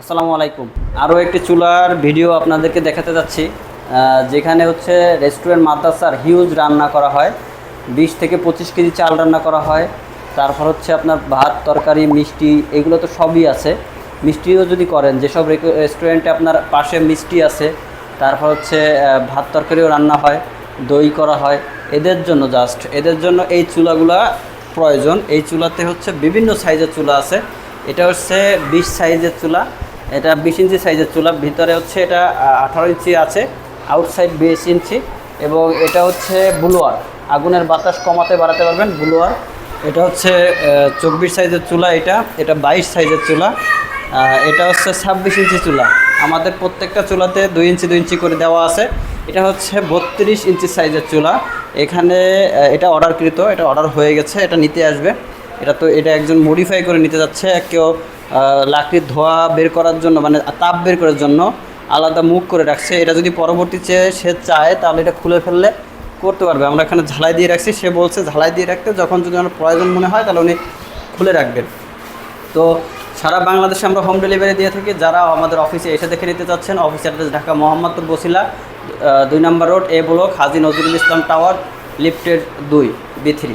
আসসালামু আলাইকুম। আরও একটি চুলার ভিডিও আপনাদেরকে দেখাতে যাচ্ছি যেখানে হচ্ছে রেস্টুরেন্ট, মাদ্রাসার হিউজ রান্না করা হয়। বিশ থেকে পঁচিশ কেজি চাল রান্না করা হয়। তারপর হচ্ছে আপনার ভাত, তরকারি, মিষ্টি, এগুলো তো সবই আছে। মিষ্টিও যদি করেন, যেসব রেস্টুরেন্টে আপনার পাশে মিষ্টি আছে, তারপর হচ্ছে ভাত, তরকারিও রান্না হয়, দই করা হয়। এদের জন্য জাস্ট এদের জন্য এই চুলাগুলা প্রয়োজন। এই চুলাতে হচ্ছে বিভিন্ন সাইজের চুলা আছে। এটা হচ্ছে বিশ সাইজের চুলা। এটা বিশ ইঞ্চি সাইজের চুলা। ভিতরে হচ্ছে এটা আঠারো ইঞ্চি আছে আউটসাইড বিশ ইঞ্চি। এবং এটা হচ্ছে ব্লুয়ার। আগুনের বাতাস কমাতে, বাড়াতে পারবেন ব্লুয়ার। এটা হচ্ছে চব্বিশ সাইজের চুলা এটা। এটা বাইশ সাইজের চুলা। এটা হচ্ছে ছাব্বিশ ইঞ্চি চুলা। আমাদের প্রত্যেকটা চুলাতে দুই ইঞ্চি দুই ইঞ্চি করে দেওয়া আছে। এটা হচ্ছে বত্রিশ ইঞ্চি সাইজের চুলা। এখানে এটা অর্ডারকৃত এটা অর্ডার হয়ে গেছে, এটা নিতে আসবে। এটা তো এটা একজন মডিফাই করে নিতে যাচ্ছে কেউ লাকড়ির ধোয়া বের করার জন্য মানে তাপ বের করার জন্য আলাদা মুখ করে রাখছে। এটা যদি পরবর্তীতে সে চায়, তাহলে এটা খুলে ফেললে করতে পারবে। আমরা এখানে ঝালাই দিয়ে রাখছি। সে বলছে ঝালাই দিয়ে রাখতে, যখন যদি আমার প্রয়োজন মনে হয়, তাহলে উনি খুলে রাখবেন। তো সারা বাংলাদেশে আমরা হোম ডেলিভারি দিয়ে থাকি। যারা আমাদের অফিসে এসে দেখে নিতে চাচ্ছেন অফিস অ্যাড্রেস ঢাকা মোহাম্মদপুর বসিলা দুই নম্বর road A block Haji Nazrul Islam tower লিফটের দুই বি থ্রি